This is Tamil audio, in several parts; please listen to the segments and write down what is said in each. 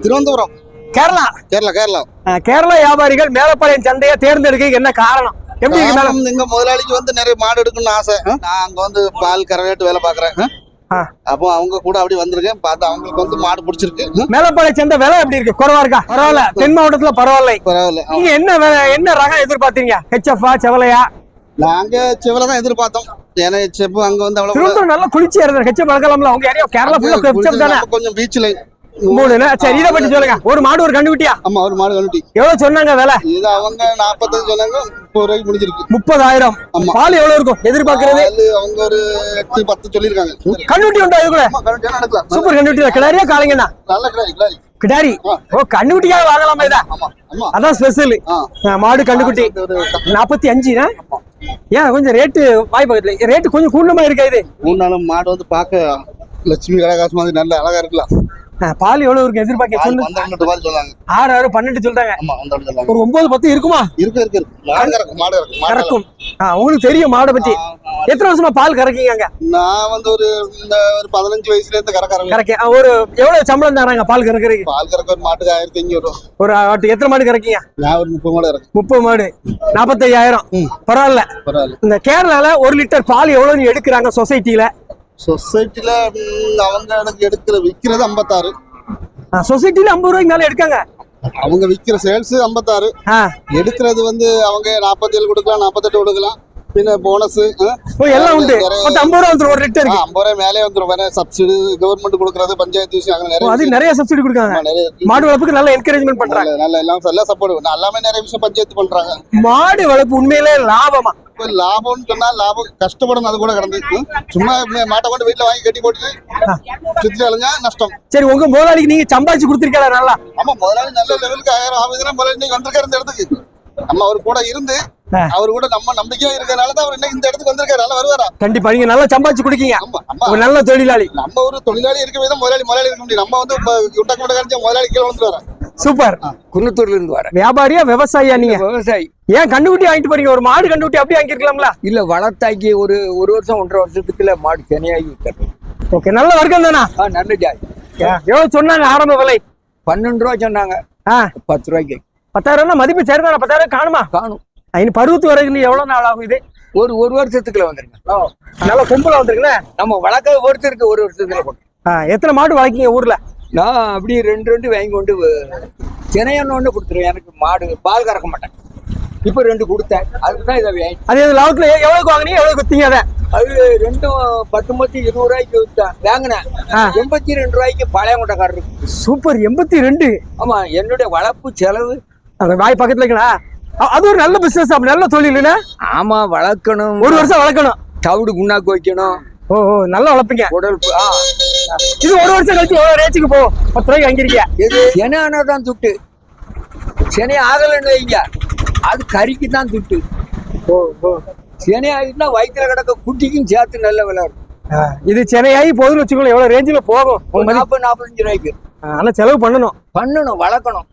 திருவனந்தபுரம். கேரளா? கேரளா கேரளா. கேரளா வியாபாரிகள் மேலப்பாளையம் சந்தையை தேர்ந்தெடுக்க என்ன காரணம்? எப்படி எங்க முதலாளிக்கு வந்து நிறைய மாடு எடுக்கணும்னு ஆசை. நான் அங்க வந்து பால் கரவேட்டு வேலை பாக்குறேன். அப்போ அவங்க கூட அப்படி வந்திருக்கேன். பார்த்து அவங்களுக்கு வந்து மாடு பிடிச்சிருக்கு. மேலப்பாளையம் சந்தை விலை எப்படி இருக்கு? குறவா இருக்கா? பரவாயில்ல. தென் மாவட்டத்துல பரவாயில்லை. பரவாயில்ல. நீங்க என்ன வே- என்ன ரகம் எதிர்பார்த்தீங்க? ஹெச்எஃப்ஆ செவலையா? நாங்க செவலை தான் எதிர்பார்த்தோம். ஏன்னா செப்பு அங்க வந்து அவ்வளவு நல்லா குளிர்ச்சியா இருந்தாரு ஹெச்எஃப் வளர்க்கலாம்ல. உங்க ஏரியா கேரளா ஃபுல்லா கொஞ்சம் பீச்ல மூணு என்ன? சரி இதை பத்தி சொல்லுங்க. ஒரு மாடு ஒரு கண்டுபிட்டியா ஆமா ஒரு மாடு கழுட்டி எவ்வளவு சொன்னாங்க விலை? இது அவங்க நாற்பத்தஞ்சு சொன்னாங்க முப்பது ரூபாய்க்கு முடிஞ்சிருக்கு. முப்பதாயிரம். பால் எவ்வளவு இருக்கும்? எதிர்பார்க்கறது? அவங்க ஒரு எட்டு பத்து சொல்லியிருக்காங்க. கண்டுபிட்டி உண்டா இதுக்குள்ள? சூப்பர் கண்டுபிட்டி கிடாரியா காலைங்கண்ணா நல்ல கிடாரி ஆ. ஓ கண்டுபிட்டிக்காக வாங்கலாமா இதா? அதான் ஸ்பெஷல் மாடு கண்டுபிட்டி ஒரு நாற்பத்தி அஞ்சுனா ஏன் கொஞ்சம் ரேட்டு வாய் பக்கத்துல ரேட்டு கொஞ்சம் கூண்டமா இருக்கா இது? மூணு நாளும் மாடு வந்து பார்க்க லட்சுமி கடகாசு மாதிரி நல்ல அழகா இருக்கலாம். பால் எவ்வளவு இருக்கு? எதிர்பார்க்க சொல்லு. ஆறு ஆறு பன்னெண்டு சொல்றாங்க ஒரு ஒன்பது பத்து இருக்குமா? இருக்கு இருக்கு கறக்கும். உங்களுக்கு தெரியும் மாடை பத்தி. எத்தனை வருஷமா பால் கறக்கீங்க அங்க? நான் வந்து ஒரு ஒரு பதினஞ்சு வயசுல இருந்து கறக்கறேன் கறக்க ஒரு எவ்வளவு சம்பளம் தராங்க பால் கறக்கறதுக்கு? பால் கறக்க ஒரு மாட்டுக்கு ஆயிரத்தி ரூபா ஒரு ஆட்டு எத்தனை மாடு கறக்கீங்க? நான் ஒரு முப்பது மாடு கறக்கும் முப்பது மாடு. நாற்பத்தையாயிரம். பரவாயில்ல. பரவாயில்ல. இந்த கேரளால ஒரு லிட்டர் பால் எவ்வளவு எடுக்கிறாங்க சொசைட்டில? சொசைட்டில அவங்க எனக்கு எடுக்கிற விக்கிறது ஐம்பத்தாறு. சொசைட்டில ஐம்பது ரூபாய்க்கு மேல எடுக்காங்க. அவங்க விக்கிற சேல்ஸ் ஐம்பத்தாறு. எடுக்கிறது வந்து அவங்க நாற்பத்தேழு கொடுக்கலாம் நாற்பத்தெட்டு கொடுக்கலாம். ஓ எல்லாம் உண்டு மொத்தம் ஐம்பது ரூபா வந்துரும் ஒரு லிட்டருக்கு ஐம்பது ரூபாய் மேலே வந்துடும் வேற சப்சிடி கவர்மெண்ட் கொடுக்கறது பஞ்சாயத்து விஷயம் அங்க நிறைய அது நிறைய சப்சிடி கொடுக்காங்க. மாடு வளர்ப்புக்கு நல்ல என்கரேஜ்மெண்ட் பண்றாங்க நல்ல எல்லாம் எல்லாம் சப்போர்ட் எல்லாமே நிறைய விஷயம் பஞ்சாயத்து பண்றாங்க மாடு வளர்ப்பு உண்மையிலே லாபமா லாபம்னு சொன்னா லாபம் கஷ்டப்படணும் அது கூட கிடந்து. சும்மா மாட்டை கொண்டு வீட்டுல வாங்கி கட்டி போட்டு சுத்தி அலைஞ்சா நஷ்டம் சரி உங்க முதலாளிக்கு நீங்க சம்பாதிச்சு கொடுத்துருக்கல நல்லா ஆமா முதலாளி நல்ல லெவலுக்கு ஆயிரம் ஆகுதுன்னா முதலாளி நீங்க வந்திருக்காரு இந்த இடத்துக்கு நம்ம அவர் கூட இருந்து. அவர் கூட நம்ம நம்பிக்கையா இருக்கறனால தான் அவர் இன்னைக்கு இந்த இடத்துக்கு வந்திருக்காரு. நல்லா வருவாரா? கண்டிப்பா. நீங்க நல்லா சம்பாதிச்சு கொடுக்கீங்க. ஒரு நல்ல தொழிலாளி. நம்ம ஒரு தொழிலாளி இருக்கவே தான் முதலாளி முதலாளி இருக்க முடியும். நம்ம வந்து குண்டக்க முட்டை கழிச்சா முதலாளி கீழே வந்துருவாரு சூப்பர். குன்னத்தூர்ல இருந்து வரேன் வியாபாரியா விவசாயியா நீங்க? விவசாயி. ஏன் கண்டுக்குட்டி வாங்கிட்டு போறீங்க? ஒரு மாடு கண்டுக்குட்டி அப்படியே வாங்கிருக்கலாம்ல இல்ல வளர்த்தாக்கி ஒரு ஒரு வருஷம் ஒன்றரை வருஷத்துக்குள்ள மாடு சென்னையாகி வித்துறேன் ஓகே நல்ல வர்க்கம் தானா? நல்ல ஜாதி. எவ்வளவு சொன்னாங்க ஆரம்ப விலை? பன்னெண்டு ரூபா சொன்னாங்க. பத்து ரூபாய்க்கு. பத்தாயிரம் மதிப்பு சரிதானா பத்தாயிரம் காணுமா? காணும். இனி பருவத்து வரைக்கும் எவ்வளவு நாள் ஆகும் இது? ஒரு ஒரு வருஷத்துக்குள்ள வந்துருங்க. நல்ல கும்பலா வந்துருக்குண்ணே நம்ம வளர்க்க பொறுத்து இருக்கு ஒரு ஆ, எத்தனை மாடு வளர்க்கீங்க ஊர்ல? நான் அப்படியே ரெண்டு ரெண்டு வாங்கி கொண்டு சினையன்னு ஒன்று கொடுத்துருவேன். எனக்கு மாடு பால் கறக்க மாட்டேன். இப்போ ரெண்டு கொடுத்தேன். அதுக்கு தான் இதை வாங்கி அது எது லாபத்துல எ- எவ்வளவுக்கு வாங்குனீங்க? எவ்வளவு குத்தீங்க அதை? அது ரெண்டும் பத்தொன்பத்தி இருபது ரூபாய்க்கு வித்தேன். வாங்கினேன். எண்பத்தி ரெண்டு ரூபாய்க்கு பழையங்கொண்டக்காரருக்கு சூப்பர் எண்பத்தி ரெண்டு. ஆமா என்னுடைய வளர்ப்பு செலவு வாய் பக்கத்துல இருக்கா அது ஒரு நல்ல பிசினஸ் அப்ப நல்ல தொழிலுண்ணே ஆமா வளர்க்கணும். ஒரு வருஷம் வளர்க்கணும். தவிடு புண்ணாக்கு வைக்கணும் ஓ ஓ நல்லா வளர்ப்பீங்க. உடல் பு- இது ஒரு வருஷம் கழிச்சு எவ்வளவு ரேச்சுக்கு போகும் பத்து ரூபாய்க்கு வாங்கிருக்கீங்க இது செனை ஆனாதான் துட்டு. செனை ஆகலைன்னு வைங்க. அது கறிக்கு தான் துட்டு. ஓ ஓ. செனை ஆகிட்டுனா வயிற்றுல கிடக்க குட்டிக்கும் சேர்த்து நல்ல ஆ, இது சென்னையாகி போகுதுன்னு வச்சுக்கோங்க எவ்வளவு ரேஞ்சில் போகும். நாற்பது நாற்பத்தஞ்சு ரூபாய்க்கு. ஆ, ஆனா செலவு பண்ணணும். பண்ணணும் வளர்க்கணும்.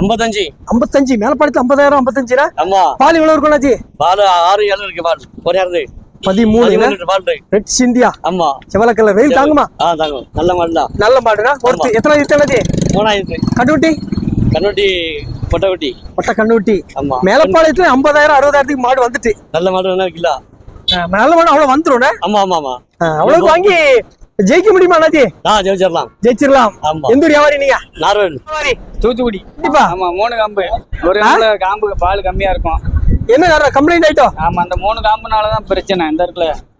ஐம்பத்தஞ்சு. ஐம்பத்தஞ்சு. மேலப்பாடத்து ஐம்பதாயிரம் ஐம்பத்தஞ்சுனா ஆமா. பால் எவ்வளவு இருக்கும்னாச்சு பால் ஆறு ஏழு இருக்கு பால். ஒரு பதிமூணு பால் இருக்கு. ரெட் சிந்தியா ஆமா. செவலக்கல்ல வெயில் தாங்குமா? ஆ தாங்கும். நல்ல மாடு தான் நல்ல ஒருத்து. எத்தனை இத்தனை மூணாயிரத்து. கண்டுக்குட்டி கண்ணுட்டி பொட்டக்குட்டி. ஒட்ட கண்டுக்குட்டி ஆமா. மேலப்பாளையத்துல ஐம்பதாயிரம் அறுபதாயிரத்துக்கு மாடு வந்துட்டு. நல்ல மாடு நல்ல மாடு அவ்வளவு வந்துடும் ஆமா ஆமா ஆமா. அவ்வளவுக்கு வாங்கி ஜெயிக்க முடியுமா அண்ணாச்சி? ஆ ஜெயிச்சிடலாம். ஜெயிச்சிடலாம். ஆமா. எந்த ஊர் வியாபாரி நீங்க? நார்வேல் தூத்துக்குடி. கண்டிப்பா. ஆமா மூணு காம்பு. ஒரு காம்பு பால் கம்மியா இருக்கும். என்ன கம்ப்ளைண்ட் ஆயிட்டோம் ஆமா அந்த மூணு காம்புனாலதான் பிரச்சனை இந்த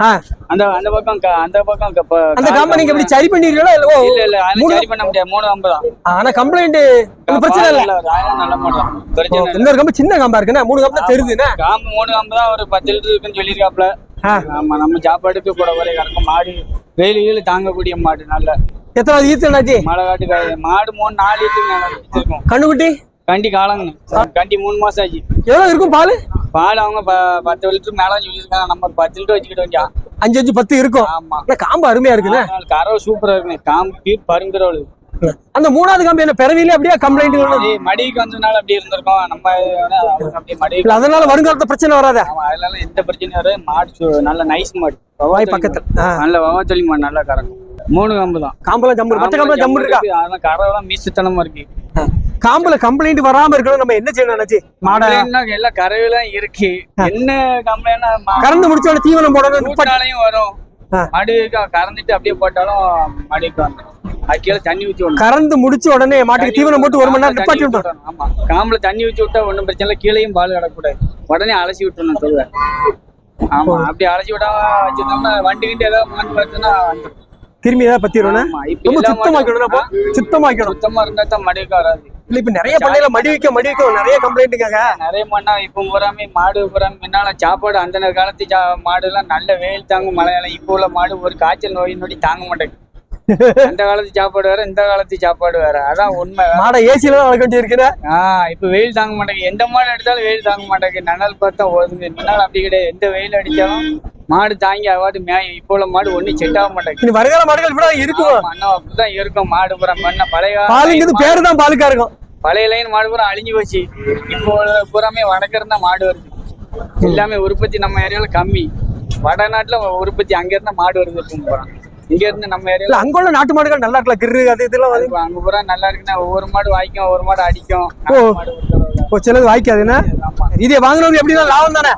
ஆ, அந்த அந்த பக்கம் அந்த பக்கம் அந்த காம்பை நீங்க இப்படி சரி பண்ணிருக்கீங்களா இல்ல ஓ, இல்ல இல்ல சரி பண்ண முடியாது மூணு காம்பு தான். ஆனா கம்ப்ளைண்ட் பிரச்சனை இல்ல. நல்ல ஒரு ஆயிரம் நல்ல மாடு தான். பிரச்சனை இன்னொரு கம்பு சின்ன கம்பா இருக்குண்ணே மூணு கம்பு தான் தெரியுதுண்ணே காம்பு மூணு காம்பு தான் ஒரு பத்து லிட்டர் இருக்குன்னு சொல்லியிருக்காப்ல ஆ. ஆமா நம்ம சாப்பாடுக்கு கூட வரை கறக்கும் மாடு வெயில் கீழ் தாங்கக்கூடிய மாடு நல்ல எத்தனாவது ஈத்து அண்ணாச்சி மழை காட்டுக்காது. மாடு மூணு நாலு வச்சிருக்கோம் கண்ணுக்குட்டி? கண்டி காலங்க. கண்டி மூணு மாசம் ஆச்சு. எவ்வளவு இருக்கும் பால்? பால் அவங்க பத்து லிட்டர் மேல சொல்லியிருக்காங்க நம்ம பத்து லிட்டர் வச்சுக்கிட்டு வந்தோம் அஞ்சு அஞ்சு பத்து இருக்கும். ஆமா. காம்பு அருமையா இருக்குண்ணே ஆனால் கறவை சூப்பரா இருக்குங்க. காம்பு பருங்குறவளு அந்த மூணாவது காம்பு என்ன பிறவியில அப்படியே கம்ப்ளைண்ட் ஏய், மடிக்கு வந்ததுனால அப்படி இருந்திருக்கோம். நம்ம அப்படியே மடி அதனால வருங்காலத்துல பிரச்சனை வராத? அதனால எந்த பிரச்சனையும் வராது. மாடு நல்ல நைஸ் மாடு. வாய் பக்கத்துல. நல்ல வவாத்தொலி மாடு நல்லா கறக்கும். மூணு கம்பு தான். காம்புல ஜம்பு பச்சை காம்புல ஜம்பு இருக்கா? அதெல்லாம் கரெல்லாம் மீசுத்தனமா இருக்கு. காம்புல கம்ப்ளைண்ட் வராம இருக்கணும் நம்ம என்ன செய்யணும் நினைச்சு மாடை. எல்லாம் கறவைலாம் இருக்கு. என்ன கம்ப்ளைண்ட் கறந்து முடிச்சோட தீவனம் போடணும் வரும். ஆ. மடி கறந்துட்டு அப்படியே போட்டாலும் மடிக்கு வந்துடும் அது கீழே தண்ணி ஊற்றி விடணும். கறந்து முடிச்ச உடனே மாட்டுக்கு தீவனம் போட்டு ஒரு மணி நேரம் நிப்பாட்டி விட்டோம். ஆமா. காம்புல தண்ணி ஊற்றி விட்டா ஒண்ணும் பிரச்சனை இல்லை. கீழேயும் பால் கிடக்கூடாது உடனே அலசி விட்டுறணும் சொல்லுவேன் ஆமா. அப்படி அலசி விடாம வச்சிருந்தோம்னா வண்டி கிட்ட ஏதாவது வருதுன்னா வந்துரும். திரும்பி ஏதாவது பத்திரணும் ரொம்ப சுத்தமாக்கணும் அப்போ சுத்தமாக்கணும் சுத்தமா இருந்தா தான் மடிக்க வராது. இல்ல இப்ப நிறைய பண்ணையில மடி வைக்க மடி வைக்க நிறைய கம்ப்ளைண்ட்டுங்க நிறைய மண்ணா இப்ப பூராமே மாடு பூராமே முன்னால சாப்பாடு அந்த காலத்து மாடு எல்லாம் நல்ல வெயில் தாங்கும் மழையெல்லாம் இப்போ உள்ள மாடு ஒரு காய்ச்சல் நோய் நொடி தாங்க மாட்டேங்குது. அந்த காலத்து சாப்பாடு வேற இந்த காலத்து சாப்பாடு வேற. அதான் உண்மை. மாடை ஏசில தான் வளர்க்க வேண்டி இருக்கிற ஆஹ் இப்ப வெயில் தாங்க மாட்டேங்குது. எந்த மாடு எடுத்தாலும் வெயில் தாங்க மாட்டேங்குது. நனல் பார்த்தா ஒதுங்க முன்னால் அப்படி கிடையாது. எந்த வெயில் அடிச்சாலும் மாடு தாங்கி அவாடு மேயும் இப்போ உள்ள மாடு ஒண்ணும் செட் ஆக மாட்டேங்குது. வருகிற மாடுகள் இப்படி இருக்கும். அண்ணா அப்படிதான் இருக்கும். மாடு பூரா பண்ண பழைய பாலுங்கிறது பேரு தான் பாலுக்கா இருக்கும். பழைய லைன் மாடு பூரா அழிஞ்சு போச்சு. இப்போ பூராமே வடக்கருந்து தான் மாடு வருது. எல்லாமே உற்பத்தி நம்ம ஏரியால கம்மி. வடநாட்டுல உற்பத்தி அங்க இருந்தா மாடு வருது பூரா. இங்க இருந்து நம்ம ஏரியால அங்க உள்ள நாட்டு மாடுகள் நல்லா இருக்கலாம் கிரு அது இதெல்லாம் வந்து அங்க பூரா நல்லா இருக்குன்னா ஒவ்வொரு மாடு வாய்க்கும் ஒவ்வொரு மாடு அடிக்கும். ஓ. சிலது வாய்க்காதுன்னா இதை வாங்கினவங்க எப்படின்னா லாபம் தானே?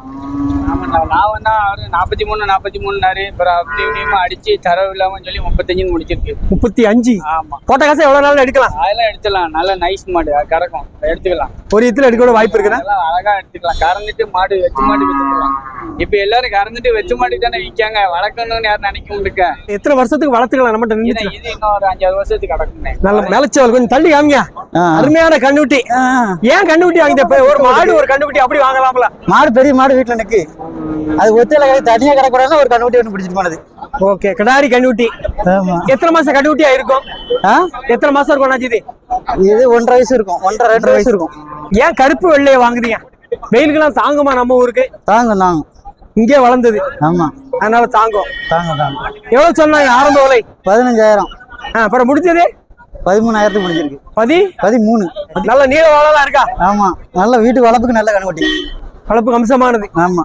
லாபம் தான் அவரு நாற்பத்தி மூணு நாற்பத்தி மூணுனாரு. அப்புறம் அப்படி இப்படியுமா அடிச்சு தரவு இல்லாம சொல்லி முப்பத்தஞ்சுன்னு முடிச்சிருக்கு. முப்பத்தி அஞ்சு? ஆமா. போட்ட காசை எவ்வளவு நாள் எடுக்கலாம்? அதெல்லாம் எடுத்துக்கலாம் நல்ல நைஸ் மாடு. கறக்கும். எடுத்துக்கலாம். ஒரு இடத்துல எடுக்க கூட வாய்ப்பு அதெல்லாம் அழகா எடுத்துக்கலாம். கறந்துட்டு மாடு வெச்சு மாடு வித்துக்கலாம். இப்ப எல்லாரும் கறந்துட்டு வெச்சு மாடு தானே விற்காங்க வளர்க்கணும்னு யாரும் நினைக்க எத்தனை வருஷத்துக்கு வளர்த்துக்கலாம் நம்மகிட்ட இது நின்று இது இன்னும் ஒரு அஞ்சாறு வருஷத்துக்கு கிடக்குமே நல்ல நிலச்சவள் கொஞ்சம் தள்ளி காமிங்க. அருமையான கண்ணுட்டி ஏன் கண்ணுட்டி வாங்கிட்ட ஒரு மாடு ஒரு கண்ணுக்குட்டி அப்படி வாங்கலாம்ல. மாடு பெரிய மாடு வீட்டுல நிக்கு. அது ஒத்தையில தனியா கிடக்கூடாதுன்னு ஒரு கண்ணுக்குட்டி ஒன்று பிடிச்சிட்டு போனது. ஓகே கிடாரி கண்ணுட்டி ஆமா. எத்தனை மாசம் கண்ணுட்டியா இருக்கும்? எத்தனை மாசம் இருக்கும் அண்ணாச்சி இது? இது ஒன்றரை வயசு இருக்கும். ஒன்றரை ரெண்டு வயசு இருக்கும். ஏன் கருப்பு வெள்ளைய வாங்குறீங்க வெயிலுக்கெல்லாம் தாங்குமா நம்ம ஊருக்கு? தாங்க தாங்க இங்கே வளர்ந்தது. ஆமா. அதனால தாங்கும். தாங்க தாங்க. எவ்வளவு சொன்னாங்க? ஆரம்ப விலை? பதினஞ்சாயிரம். ஆ, அப்புறம் முடிச்சது பதிமூணாயிரத்துக்கு முடிஞ்சிருக்கு. பதி? பதிமூணு. நல்ல நீள வாழலாம் இருக்கா? ஆமா. நல்ல வீட்டு வளர்ப்புக்கு நல்ல கண்ணுக்குட்டி. வளர்ப்பு அம்சமானது. ஆமா.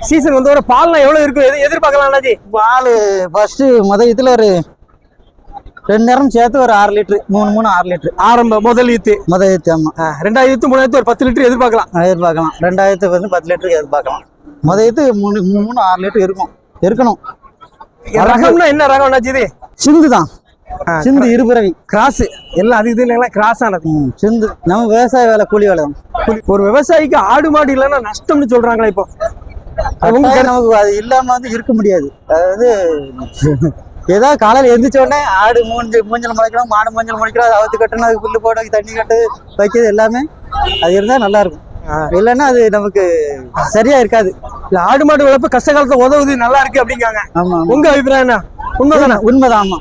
சீசன் வந்தவரை பால்லாம் எவ்வளவு இருக்கும் எது எதிர்பார்க்கலாம் பால் ஃபர்ஸ்ட் முத இதுல ஒரு ரெண்டு நேரம் சேர்த்து ஒரு ஆறு லிட்டரு மூணு மூணு ஆறு லிட்டரு. ஆரம்ப முதல் ஈத்து. முத ஈத்து ஆமா. ரெண்டாயிரத்து மூணாயிரத்து ஒரு பத்து லிட்டர் எதிர்பார்க்கலாம். எதிர்பார்க்கலாம். ரெண்டாயிரத்து வந்து பத்து லிட்டருக்கு எதிர்பார்க்கலாம். முத ஈத்து மூணு மூணு ஆறு லிட்டர் இருக்கும் இருக்கணும் ரகம்னா என்ன ரகம் இது? சிந்து தான். சிந்து இருபிறவி. கிராஸ் எல்லாம் அது இது இல்லைங்களா கிராஸ் ஆனது. சிந்து. நம்ம விவசாய வேலை கூலி வேலை ஒரு விவசாயிக்கு ஆடு மாடு இல்லைன்னா நஷ்டம்னு சொல்றாங்களா இப்போ. நமக்கு அது இல்லாம வந்து இருக்க முடியாது. அதாவது ஏதாவது காலையில எந்திரிச்ச உடனே ஆடு மூஞ்சு மூஞ்சல் முளைக்கணும் மாடு மூஞ்சல் முளைக்கணும் அதை அவுத்து கட்டணும் அதுக்கு புல்லு போட தண்ணி கட்டு வைக்கிறது எல்லாமே அது இருந்தா நல்லா இருக்கும். இல்லைன்னா அது நமக்கு சரியா இருக்காது. இல்ல ஆடு மாடு வளர்ப்பு கஷ்ட காலத்துல உதவுது நல்லா இருக்கு அப்படிங்காங்க. ஆமா. உங்க அபிப்பிராயம் என்ன? உண்மைதானே உண்மைதான் ஆமா.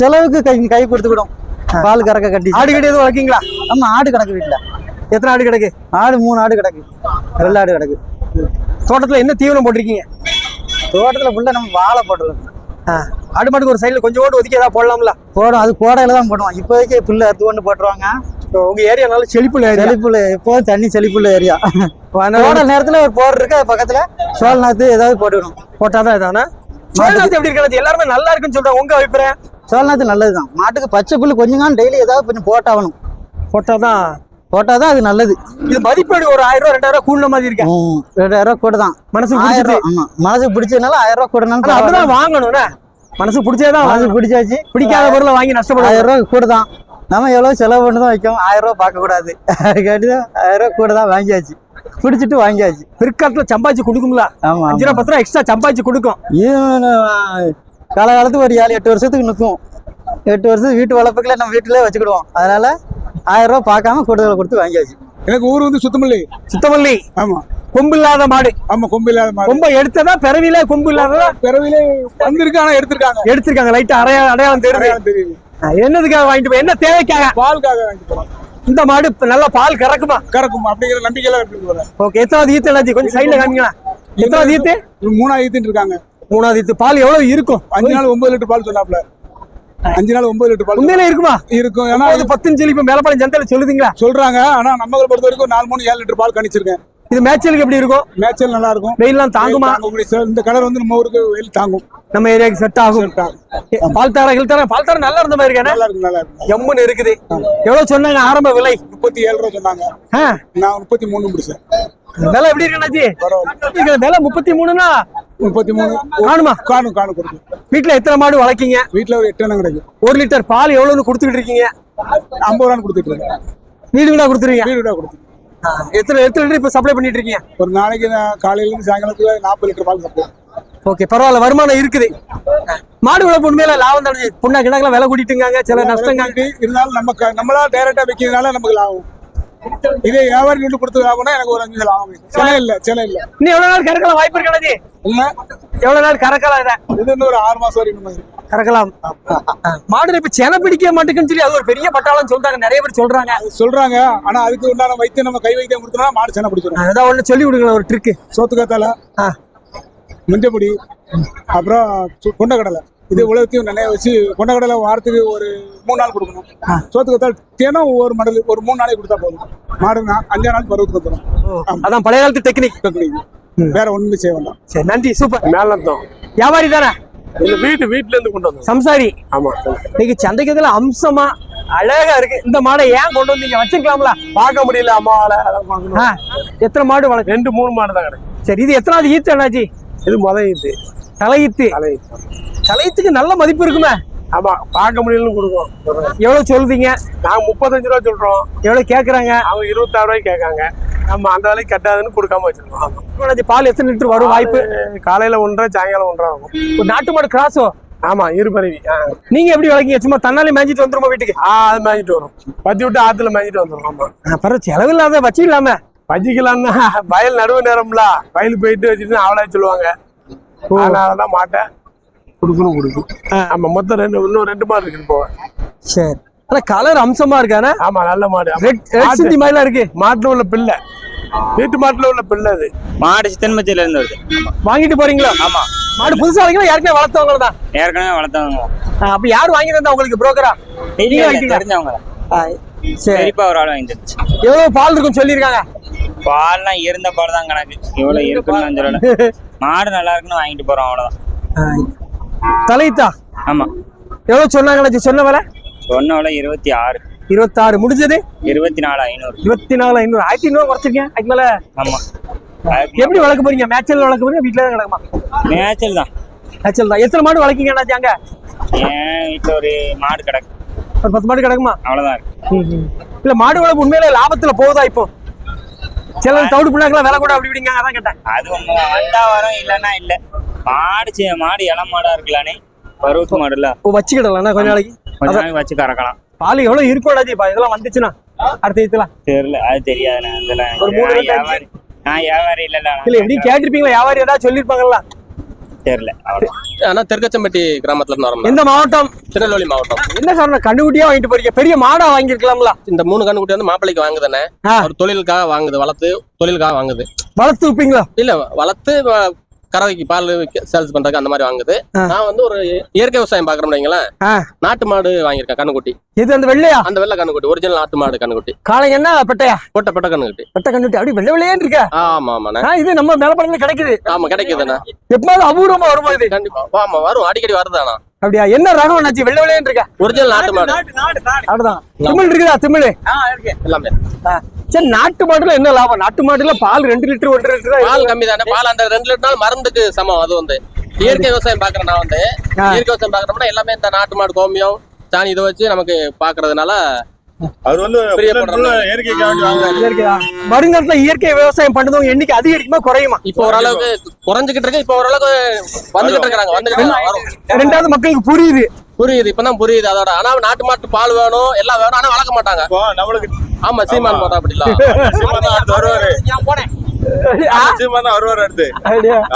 செலவுக்கு கை கை கொடுத்துக்கிடும். பால் கறக்க கட்டி. ஆடு கிடையாது எதுவும் வளர்க்கீங்களா? ஆமா ஆடு கிடக்கு வீட்டுல எத்தனை ஆடு கிடக்கு? ஆடு மூணு ஆடு கிடக்கு. வெள்ளாடு கிடக்கு. தோட்டத்துல என்ன தீவனம் போட்டிருக்கீங்க? தோட்டத்துல ஃபுல்லா நம்ம வாழை போட்டுருக்கோம் ஆடு மாட்டுக்கு ஒரு சைடுல கொஞ்சம் ஓட்டு ஒதுக்கி ஏதாவது போடலாம்ல? போடும். அது கோடையில தான் போடுவோம் இப்போதைக்கு புல்லு அறுத்து கொண்டு போட்டுருவாங்க. உங்க ஏரியா நல்ல செழிப்புல ஏரியா செழிப்புள்ள எப்போதும் தண்ணி செழிப்புள்ள ஏரியா கோடை நேரத்துல ஒரு போர் இருக்கு அது பக்கத்துல? சோழ நாத்து ஏதாவது போட்டுக்கணும். போட்டாதான் இதானா? சோழநாத்து எப்படி இருக்கிறது எல்லாருமே நல்லா இருக்குன்னு சொல்றாங்க உங்க அபிப்பிராயம்? சோழ நாத்து நல்லதுதான். மாட்டுக்கு பச்சை புல்லு கொஞ்சம் டெய்லி ஏதாவது கொஞ்சம் போட்டாகணும். போட்டாதான்? போட்டாதான் அது நல்லது. இது மதிப்பீடு ஒரு ஆயிரம் ரூபாய் ரெண்டாயிரம் ரூபாய் கூடுன மாதிரி இருக்கேன் ம், ரெண்டாயிரம் ரூபா கூட தான் மனசுக்கு ஆயிரம் ரூபா ஆமா. மனசுக்கு பிடிச்சதுனால ஆயிரம் ரூபா கூடனாலும் அப்படிதான் வாங்கணும்னா மனசுக்கு பிடிச்சதான் மனசுக்கு பிடிச்சாச்சு. பிடிக்காத பொருளை வாங்கி நஷ்டப்படாது ஆயிரம் ரூபா கூட தான் நம்ம எவ்வளவு செலவு பண்ணி தான் வைக்கோம். ஆயிரம் ரூபா பார்க்க கூடாது. அதுக்காட்டி தான் ஆயிரம் ரூபா கூட தான் வாங்கியாச்சு. பிடிச்சிட்டு வாங்கியாச்சு. பிற்காலத்துல சம்பாதிச்சு கொடுக்கும்ல? ஆமா அஞ்சு ரூபா பத்து ரூபா எக்ஸ்ட்ரா சம்பாதிச்சு கொடுக்கும். இது காலகாலத்துக்கு ஒரு ஏழு எட்டு வருஷத்துக்கு நிற்கும் எட்டு வருஷம் வீட்டு வளர்ப்புக்குள்ள நம்ம வீட்டிலே வச்சுக்கிடுவோம். அதனால ஆயிரம் ரூபாய் பார்க்காம கூடுதல் கொடுத்து வாங்கியாச்சு. எனக்கு ஊர் வந்து சுத்தமல்லி. சுத்தமல்லி. ஆமா. கொம்பு இல்லாத மாடு. ஆமா கொம்பு இல்லாத மாதிரி கொம்ப எடுத்ததா பிறவில கொம்பு இல்லாததா? பிறவிலே வந்திருக்கு ஆனா எடுத்திருக்காங்க. எடுத்திருக்காங்க லைட்டா அடையா அடையாளம் தெரியுது. ஆ, என்னதுக்காக வாங்கிட்டு போய்? என்ன தேவைக்காக? பாலுக்காக வாங்கிட்டு போறோம் இந்த மாடு நல்லா பால் கறக்குமா? கறக்கும்? அப்படிங்கிற நம்பிக்கையில எடுத்துட்டு போறேன். ஓகே எத்தனாவது ஈத்து என்னாச்சு? கொஞ்சம் சைடுல காமிங்களா? எத்தனாவது ஈத்து? மூணாயிரத்து இருக்காங்க. மூணாவது ஈத்து. பால் எவ்வளவு இருக்கும்? அஞ்சு நாள் ஒன்பது லிட்டர் பால் சொன்னாப்ல. அஞ்சு நாள் ஒன்பது லிட்டர் பால் உண்மையில இருக்குமா? இருக்கும். ஏன்னா ஒன்பது பத்துன்னு சொல்லி இப்ப மேலப்பாளையம் ஜனத்தையில சொல்லுதீங்களா? சொல்றாங்க. ஆனா நம்மளை பொறுத்த வரைக்கும் நாலு மூணு ஏழு லிட்டர் பால் கணிச்சிருக்கேன். இது மேய்ச்சலுக்கு எப்படி இருக்கும்? மேய்ச்சல் நல்லா இருக்கும் வெயில்லாம் தாங்குமா? இந்த கலர் வந்து நம்ம ஊருக்கு வெயில் தாங்கும். நம்ம ஏரியாக்கு செட் ஆகும். Set ஆகும். பால் தார கில் தார பால் தார நல்லா இருந்த மாதிரி இருக்கானே? நல்லா இருக்கும் நல்லா இருக்கும் எம்முன்னு இருக்குது. எவ்வளவு சொன்னாங்க? ஆரம்ப விலை. முப்பத்தி ஏழு ரூபா சொன்னாங்க. நான் முப்பத்தி மூணு முடிச்சேன். விலை எப்படி பரவாயில்ல. விலை முப்பத்தி மூணுனா? முப்பத்தி மூணு. காணுமா? காணும் காணும் கொடுக்கும் வீட்டுல எத்தனை மாடு வளர்க்கீங்க? வீட்டுல ஒரு எட்டு கிடைக்கும். ஒரு லிட்டர் பால் எவ்வளவுன்னு கொடுத்துக்கிட்டு இருக்கீங்க? ஐம்பது ரூபான்னு கொடுத்துட்டு இருக்கேன். வீடு வீடா கொடுத்துருவீங்க? வீடு வீடா கொடுத்துட்டு எத்தனை எத்தனை லிட்டர் இப்ப சப்ளை பண்ணிட்டு இருக்கீங்க ஒரு நாளைக்கு காலையில இருந்து சாயங்காலத்துக்கு நாற்பது லிட்டர் பால் சாப்பிடுவேன் ஓகே பரவாயில்ல வருமானம் இருக்குது. மாடு வளர்ப்பு உண்மையில லாபம் தானே? புண்ணா கிணக்குல விலை கூட்டிட்டுங்க சில நஷ்டங்க இருந்தாலும் நம்ம நம்மளா டைரக்டா வைக்கிறதுனால நமக்கு லாபம். இதே வியாபாரி நின்று கொடுத்து லாபம்னா எனக்கு ஒரு அஞ்சு லாபம். சில இல்ல சில இல்ல. இன்னும் எவ்வளவு நாள் கறக்கலாம் வாய்ப்பு இருக்கானே இல்ல எவ்வளவு நாள் கறக்கலாம் இதை? இது இன்னும் ஒரு ஆறு மாசம் வரைக்கும். கறக்கலாம் மாடு இப்ப சென பிடிக்க மாட்டேங்குன்னு சொல்லி அது ஒரு பெரிய பட்டாளம் சொல்றாங்க. நிறைய பேர் சொல்றாங்க. அது சொல்றாங்க. ஆனா அதுக்கு உண்டான வைத்தியம் நம்ம கை வைத்தியம் கொடுத்தோம்னா மாடு சென பிடிச்சிடும் அதான் ஒண்ணு சொல்லி விடுங்களேன் ஒரு ட்ரிக்கு சோத்துக்கத்தால. மஞ்சப்பொடி அப்புறம் கொண்டக்கடலை இது உலகத்தையும் நினைய வச்சு கொண்டக்கடலை வாரத்துக்கு ஒரு மூணு நாள் கொடுக்கணும். சோத்துக்கத்தால் தினம் ஒவ்வொரு மடல் ஒரு மூணு நாளைக்கு கொடுத்தா போதும். மாடு அஞ்சா நாள் பருவத்துக்கு வந்துடும் அதான் பழைய காலத்து டெக்னிக் டெக்னிக் வேற ஒண்ணுமே செய்ய வேண்டாம். சரி நன்றி சூப்பர். மேலத்தம் வியாபாரி தானே? வீட்டு வீட்டுல இருந்து கொண்டு வந்தோம் சம்சாரி. ஆமா. இன்னைக்கு சந்தைக்கு இதுல அம்சமா அழகா இருக்கு. இந்த மாடை ஏன் கொண்டு வந்தீங்க? வச்சிருக்கலாம்ல. பார்க்க முடியல அம்மாவால எத்தனை மாடு வளர்க்கு ரெண்டு மூணு மாடு தான் கிடைக்கும் சரி இது எத்தனாவது ஈத்து அண்ணாச்சி இது முத இது தலையீத்து. தலையீத்து. தலையீத்துக்கு நல்ல மதிப்பு இருக்குமே. ஆமா பார்க்க முடியலன்னு கொடுக்கும் எவ்வளவு சொல்றீங்க? நாங்க முப்பத்தஞ்சு ரூபா சொல்றோம். எவ்வளவு கேக்குறாங்க? அவங்க இருபத்தாறு ரூபாய்க்கு கேட்காங்க. நம்ம அந்த விலைக்கு கட்டாதுன்னு கொடுக்காம வச்சிருக்கோம். ஆமா. அண்ணாச்சி, பால் எத்தனை லிட்டர் வரும் வாய்ப்பு? காலையில ஒன்றரை சாயங்காலம் ஒன்றரை ஆகும். ஒரு நாட்டு மாடு கிராஸோ ஆமா இருபருவி ஆ. நீங்க எப்படி வளர்க்கீங்க? சும்மா தன்னாலே மேய்ஞ்சிட்டு வந்துருமா வீட்டுக்கு? ஆ அது மேய்ஞ்சிட்டு வரும். பத்தி விட்டு ஆத்துல மேய்ஞ்சிட்டு வந்துடும் ஆமா. அப்புறம் செலவு இல்லாத வச்சுக்கலாமே பஜ்ஜிக்கலாம்னா வயல் நடுவு நேரம்ல வயலுக்கு போயிட்டு வச்சுட்டு அவளே சொல்லுவாங்க. அதனாலதான் மாட்டேன் கொடுக்கணும் கொடுக்கும் ஆமா மொத்தம் ரெண்டு இன்னும் ரெண்டு மாடு இருக்கு போவேன் சரி. ஆனா கலர் அம்சமா இருக்கானே ஆமா நல்ல மாடு. ஆமா. ரெட் சிந்தி மாதிரிலாம் இருக்கு. மாட்டுல உள்ள பிள்ளை. வீட்டு மாட்டுல உள்ள பிள்ளை அது. மாடு சித்தன்மத்தில இருந்து வருது. வாங்கிட்டு போறீங்களா? ஆமா. மாடு புதுசா வாங்கினா ஏற்கனவே வளர்த்தவங்க தான். ஏற்கனவே வளர்த்தவங்க. அப்ப யார் வாங்கி தந்தா உங்களுக்கு புரோக்கரா நீங்க? தெரிஞ்சவங்க. ஆ, சரி. பெரியப்பா ஒரு ஆள் வாங்கி தந்துச்சு எவ்வளவு பால் இருக்கும் சொல்லியிருக்காங்க? பால்லாம் இருந்த பால் தான் கணக்கு. இவ்வளவு இருக்குன்னு நான் சொல்லல. மாடு நல்லா இருக்குன்னு வாங்கிட்டு போறோம் அவ்வளவுதான். தலைத்தா? ஆமா. எவ்வளவு சொன்னாங்க சொன்ன விலை? விலை இருபத்தி ஆறு. இருபத்தாறு. முடிஞ்சது? இருபத்தி நாலு ஐநூறு. இருபத்தி நாலு ஐநூறு. ஆயிரத்தி ஐநூறு குறைச்சிருக்கேன். அதுக்கு மேல ஆமா. எப்படி வளர்க்க போறீங்க? மேட்சல் வளர்க்க போறீங்க? வீட்டுல தான் கிடக்குமா? மேய்ச்சல் தான் மேட்சல் தான் எத்தனை மாடு வளர்க்கீங்க அண்ணாச்சி அங்க? என் வீட்டுல ஒரு மாடு கிடக்கு. ஒரு பத்து மாடு கிடக்குமா? அவ்வளவுதான் இருக்கு. இல்ல மாடு வளர்ப்பு உண்மையில லாபத்துல போகுதா இப்போ? சில தவிடு புண்ணாக்கெல்லாம் விலை கூட அப்படி இப்படிங்க அதான் கேட்டேன். அது ஒண்ணு வந்தா வரும் இல்லைன்னா இல்ல. மாடு மாடு இளம் மாடா இருக்கலானே. பருவத்து மாடுல. ஓ, வச்சுக்கிடலாம் கொஞ்ச நாளைக்கு? கொஞ்ச வச்சு கறக்கலாம். பால் எவ்வளவு இப்ப இதெல்லாம் வந்துச்சுன்னா அடுத்த இதுல தெரியல அது தெரியாது நான் இதெல்லாம் ஒரு மூணு நான் ரெண்டு அஞ்சு. வியாபாரி நான் வியாபாரி இல்லல்ல இல்ல எப்படியும் கேட்டிருப்பீங்களா? வியாபாரி ஏதாவது சொல்லிருப்பாங்கல்ல தெரியல ஆனா தெற்கச்சம்பட்டி கிராமத்துல இருந்து வரோம் எந்த மாவட்டம்? திருநெல்வேலி மாவட்டம். என்ன காரணம் கண்டுகுட்டியா வாங்கிட்டு போறீங்க? பெரிய மாடா வாங்கியிருக்கலாம்ல. இந்த மூணு கண்ணுக்குட்டி வந்து மாப்பிள்ளைக்கு வாங்குதானே. ஒரு தொழிலுக்காக வாங்குது வளர்த்து தொழிலுக்காக வாங்குது. வளர்த்து வைப்பீங்களா? இல்ல வளர்த்து கறவைக்கு பால் சேல்ஸ் பண்றதுக்கு அந்த மாதிரி வாங்குது. நான் வந்து ஒரு இயற்கை விவசாயம் பாக்குறோம் வைங்களேன். ஆ. நாட்டு மாடு வாங்கியிருக்கேன் கண்ணுக்குட்டி. இது அந்த வெள்ளையா? அந்த வெள்ளை கண்ணுக்குட்டி ஒரிஜினல் நாட்டு மாடு கண்ணுக்குட்டி. காலை என்ன? பெட்டையா? பொட்ட பொட்ட கண்ணுக்குட்டி. பெட்டை கண்டுட்டி அப்படி வெள்ளை வெள்ளையன்னு இருக்க. ஆமா ஆமாண்ணே ஆ, இது நம்ம மேலப்படத்துல கிடைக்குது. ஆமா கிடைக்குதுண்ணா. எப்பமாவது அபூர்வமா வருமா இது? கண்டிப்பா. ஆமா வரும். அடிக்கடி வருதாண்ணா. அப்படியா? என்ன ரகம் என்னாச்சு? வெள்ளை வெள்ளையன்னு இருக்க. ஒரிஜினல் நாட்டு மாடு. அப்படிதான் திமிழ் இருக்குதா திமிழ்? எல்லாமே. சரி நாட்டு மாடுல என்ன லாபம்? நாட்டு மாடுல பால் ரெண்டு லிட்டர் ஒன்றரை லிட்டர் பால் கம்மி தானே பால் அந்த ரெண்டு லிட்டர் மருந்துக்கு சமம் அது வந்து. இயற்கை விவசாயம் பாக்குறேன் நான் வந்து. இயற்கை விவசாயம் பாக்குறோம்னா எல்லாமே இந்த நாட்டு மாடு கோமியம் சாணி இதை வச்சு நமக்கு பாக்குறதுனால அது வந்து வருங்காலத்துல இயற்கை விவசாயம் பண்ணதவங்க எண்ணிக்கை அதிகரிக்குமா குறையுமா? இப்போ ஓரளவுக்கு குறைஞ்சுக்கிட்டு இருக்கு. இப்போ ஓரளவுக்கு வந்துகிட்டு இருக்காங்க வந்துகிட்டு ரெண்டாவது மக்களுக்கு புரியுது. புரியுது இப்பதான் புரியுது அதோட. ஆனா நாட்டு மாட்டு பால் வேணும் எல்லாம் வேணும் ஆனா வளர்க்க மாட்டாங்க. நம்மளுக்கு ஆமா சீமான் போட்டா?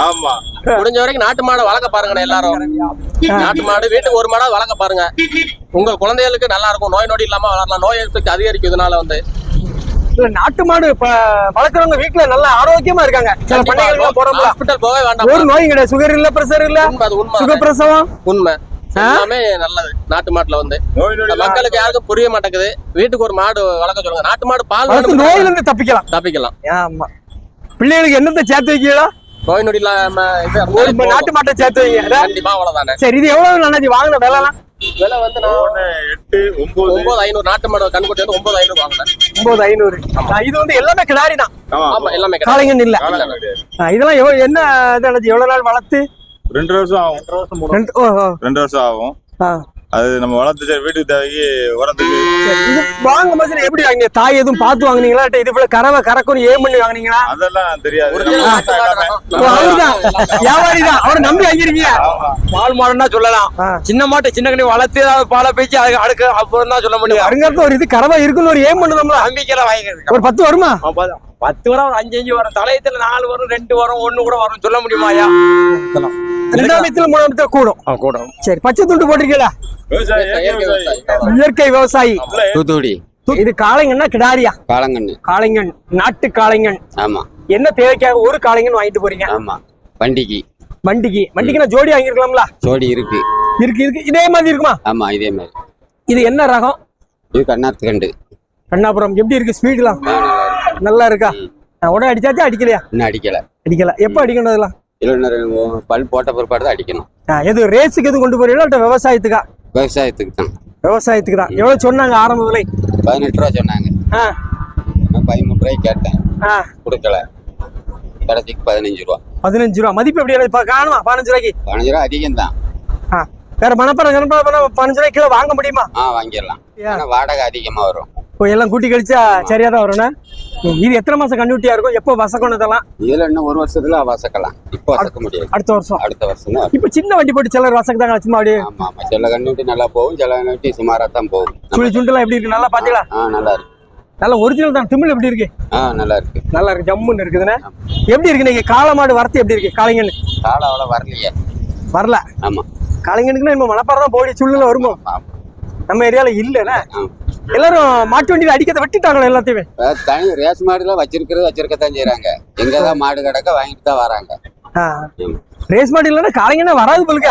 ஆமா முடிஞ்ச வரைக்கும் நாட்டு மாடை வளர்க்க பாருங்கண்ணே எல்லாரும். நாட்டு மாடு வீட்டுக்கு ஒரு மாடா வளர்க்க பாருங்க. உங்க குழந்தைகளுக்கு நல்லா இருக்கும். நோய் நொடி இல்லாம வளரலாம். நோய் எதிர்ப்பு அதிகரிக்கும் இதனால வந்து. இல்ல நாட்டு மாடு வளர்க்குறவங்க வீட்டுல நல்லா ஆரோக்கியமா இருக்காங்க. சில பண்ணைகள் ஹாஸ்பிட்டல் போகவே வேண்டாம். ஒரு நோயும் கிடையாது. சுகர் இல்ல பிரஷர் இல்ல. அது உண்மை. சுகர் பிரசவம். உண்மை. எல்லாமே நல்லது. நாட்டு மாட்டுல வந்து. மக்களுக்கு யாருக்கும் புரிய மாட்டேங்குது. வீட்டுக்கு ஒரு மாடு வளர்க்க சொல்லுங்க. நாட்டு மாடு பால் வளர்த்து வேணும் நோயில இருந்து தப்பிக்கலாம். தப்பிக்கலாம். ஆமா. பிள்ளைகளுக்கு என்னத்தை சேர்த்து வைக்கிறீங்களா? நோய் நொடி இல்லாம ஒரு. நாட்டு மாட்டை சேர்த்து வைங்க. கண்டிப்பா அவ்வளவுதானே. சரி இது எவ்வளவு நாளாச்சு வாங்கின விலைலாம்? விலை வந்து நான் ஒன்பது. ஐநூறு. நாட்டு மாடு கண்ணுக்குட்டி வந்து ஒன்பது ஐநூறு வாங்கினேன். ஒன்பது ஐநூறு. இது வந்து எல்லாமே கிடாரி தான் ஆமா எல்லாமே கிடையாது. காளைங்கன்னு இல்ல. இதெல்லாம் எவ்வளவு என்ன எவ்வளவு நாள் வளர்த்து? ரெண்டு வருஷம் ஆகும். ரெண்டு ரெண்டு வருஷம் ஆகும். அது நம்ம வளர்த்து வீட்டுக்கு தேவைக்கு உரத்துக்கு. வாங்கும் போது எப்படி வாங்கினீங்க? தாய் எதுவும் பார்த்து வாங்குனீங்களா? இது போல கறவை கறக்கும் ஏம் பண்ணி வாங்குனீங்களா? அதெல்லாம் தெரியாது. வியாபாரி தான். அவரை நம்பி வாங்கிருக்கீங்க? பால் மாடுன்னா சொல்லலாம். சின்ன மாட்டை சின்ன கண்ணி வளர்த்து பாலை பேச்சு அதுக்கு அடுக்க அப்புறம் தான் சொல்ல முடியும். வருங்காலத்துல ஒரு இது கறவை இருக்குன்னு ஒரு ஏம் பண்ணுதோம்ல. நம்பிக்கையில வாங்கிக்கிறது. ஒரு பத்து வருமா? பத்து வரும் ஒரு அஞ்சு அஞ்சு வரும். தலையத்துல நாலு வரும் ரெண்டு வரும் ஒண்ணு கூட வரும் சொல்ல முடியுமாயா ரெண்டாம் இடத்துல மூணாம் இடத்துல கூடும். கூட சரி பச்சை துண்டு போட்டிருக்கீங்களா? இயற்கை விவசாயி. தூத்துக்குடி. இது காளைங்கன்னா கிடாரியா? காலங்கண்ணு காளைங்கன் நாட்டு காளைங்கன் ஆமா. என்ன தேவைக்காக ஒரு காளைங்கன் வாங்கிட்டு போறீங்க? ஆமா. வண்டிக்கு. வண்டிக்கு. வண்டிக்கு நான் ஜோடி வாங்கிருக்கலாம்ல ஜோடி இருக்கு. இருக்கு இருக்கு. இதே மாதிரி இருக்குமா? ஆமா இதே மாதிரி. இது என்ன ரகம்? இது கண்ணாத்து கண்டு கண்ணாபுரம். எப்படி இருக்கு ஸ்பீடுலாம் நல்லா இருக்கா. உடனே அடிச்சாச்சா? அடிக்கலையா? இன்னும் அடிக்கல. அடிக்கல. எப்போ அடிக்கணும் இதெல்லாம்? இல்லை இன்னும் ரெண்டு பல் போட்ட பிற்பாடு தான் அடிக்கணும் எது ரேஸுக்கு எதுவும் கொண்டு போறீங்களா விவசாயத்துக்கா? விவசாயத்துக்கு தான். விவசாயத்துக்கு தான் எவ்வளவு சொன்னாங்க ஆரம்ப விலை? பதினெட்டு ரூபா சொன்னாங்க. பதிமூணு ரூபாய்க்கு கேட்டேன். ஆ. கொடுக்கல. கடைசிக்கு பதினஞ்சு ரூபா. பதினஞ்சு ரூபா. மதிப்பு எப்படி இப்ப காணுமா? பதினஞ்சு ரூபாய்க்கு? பதினஞ்சு ரூபா அதிகம் தான் ஆ. வேற மணப்பரம் கணப்பரம் பதினஞ்சு ரூபாய்க்கு வாங்க முடியுமா? ஆ வாங்கிடலாம். வாடகை அதிகமா வரும். இப்போ எல்லாம் கூட்டி கழிச்சா சரியா தான் வரும்ண்ணா ம், இது எத்தனை மாசம் கண்ணுட்டியா இருக்கும்? எப்போ வசக்கணும் இதெல்லாம்? இதுல இன்னும் ஒரு வருஷத்துல வசக்கலாம். இப்போ வசக்க முடியாது. அடுத்த வருஷம். அடுத்த வருஷம் தான் இப்போ சின்ன வண்டி போட்டு சிலர் வசக்குதாங்க சும்மா அப்படியே? ஆமா ஆமா. சில கண்ணுட்டி நல்லா போகும் சில கண்ணுட்டி சுமாரா தான் போகும். சுழி சுண்டெல்லாம் எப்படி இருக்கு? நல்லா பாத்தீங்களா? ஆ நல்லா இருக்கு. நல்ல ஒரிஜினல் தான். திமிழ் எப்படி இருக்கு? ஆ நல்லா இருக்கு. நல்லா இருக்கு. ஜம்முன்னு இருக்குதுண்ணே. எப்படி இருக்கு நீங்க காளை மாடு வரத்து எப்படி இருக்கு? காளைங்கன்னு. காலம் அவ்வளோ வரலையே. வரல. ஆமா. காளைங்கனுக்குன்னா நம்ம மணப்பாறை தான் போடி சுள்ளுல வருமோ? நம்ம ஏரியால இல்லைண்ணே. எல்லாரும் மாட்டு வண்டியில அடிக்கிறத வெட்டிட்டாங்களே எல்லாத்தையுமே. தனி ரேஸ் மாடுலாம் வச்சிருக்கிறது வச்சிருக்கத்தான் செய்றாங்க. எங்கதான் மாடு கிடக்க வாங்கிட்டு தான் வராங்க. ரேஸ் மாடு இல்லைன்னா காளைங்கன்னா வராது போலுக்க